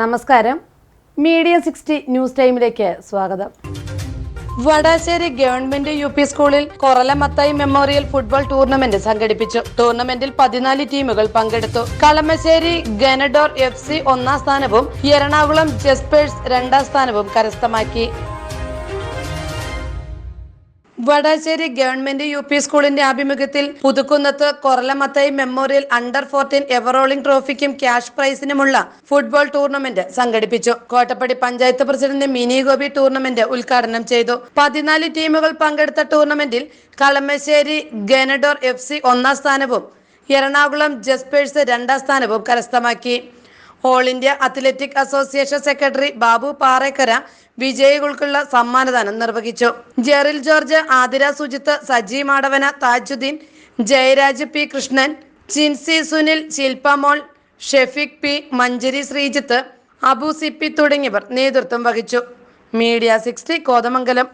നമസ്കാരം. Media sixty news ടൈമിലേക്ക് സ്വാഗതം. വടാശ്ശേരി ഗവൺമെന്റ് യു പി സ്കൂളിൽ കൊറലമത്തായി മെമ്മോറിയൽ ഫുട്ബോൾ ടൂർണമെന്റ് സംഘടിപ്പിച്ചു. ടൂർണമെന്റിൽ പതിനാല് ടീമുകൾ പങ്കെടുത്തു. കളമശ്ശേരി ഗനഡോർ എഫ് സി ഒന്നാം സ്ഥാനവും എറണാകുളം ജസ്പേഴ്സ് രണ്ടാം സ്ഥാനവും കരസ്ഥമാക്കി. വടാശ്ശേരി ഗവൺമെന്റ് യു പി സ്കൂളിന്റെ ആഭിമുഖ്യത്തിൽ പുതുക്കുന്നത്ത് കൊറലമത്തായി memorial under fourteen ever rolling ട്രോഫിക്കും cash പ്രൈസിനുമുള്ള ഫുട്ബോൾ ടൂർണമെന്റ് സംഘടിപ്പിച്ചു. കോട്ടപ്പടി പഞ്ചായത്ത് പ്രസിഡന്റ് മിനി ഗോപി ടൂർണമെന്റ് ഉദ്ഘാടനം ചെയ്തു. പതിനാല് ടീമുകൾ പങ്കെടുത്ത ടൂർണമെന്റിൽ കളമശ്ശേരി ഗനഡോർ എഫ് ഒന്നാം സ്ഥാനവും എറണാകുളം ജസ്പേഴ്സ് രണ്ടാം സ്ഥാനവും കരസ്ഥമാക്കി. All India athletic association secretary Babu Parekkara വിജയികൾക്കുള്ള സമ്മാനദാനം നിർവഹിച്ചു. Jeril George Athira Sujith Saji Madavana Thajudheen Jayaraj P Krishnan Chinsy Sunil Shilpa Mol Shefeeq P Manjari Sreejith Abu Sippy തുടങ്ങിയവർ നേതൃത്വം വഹിച്ചു. Media sixty Kothamangalam.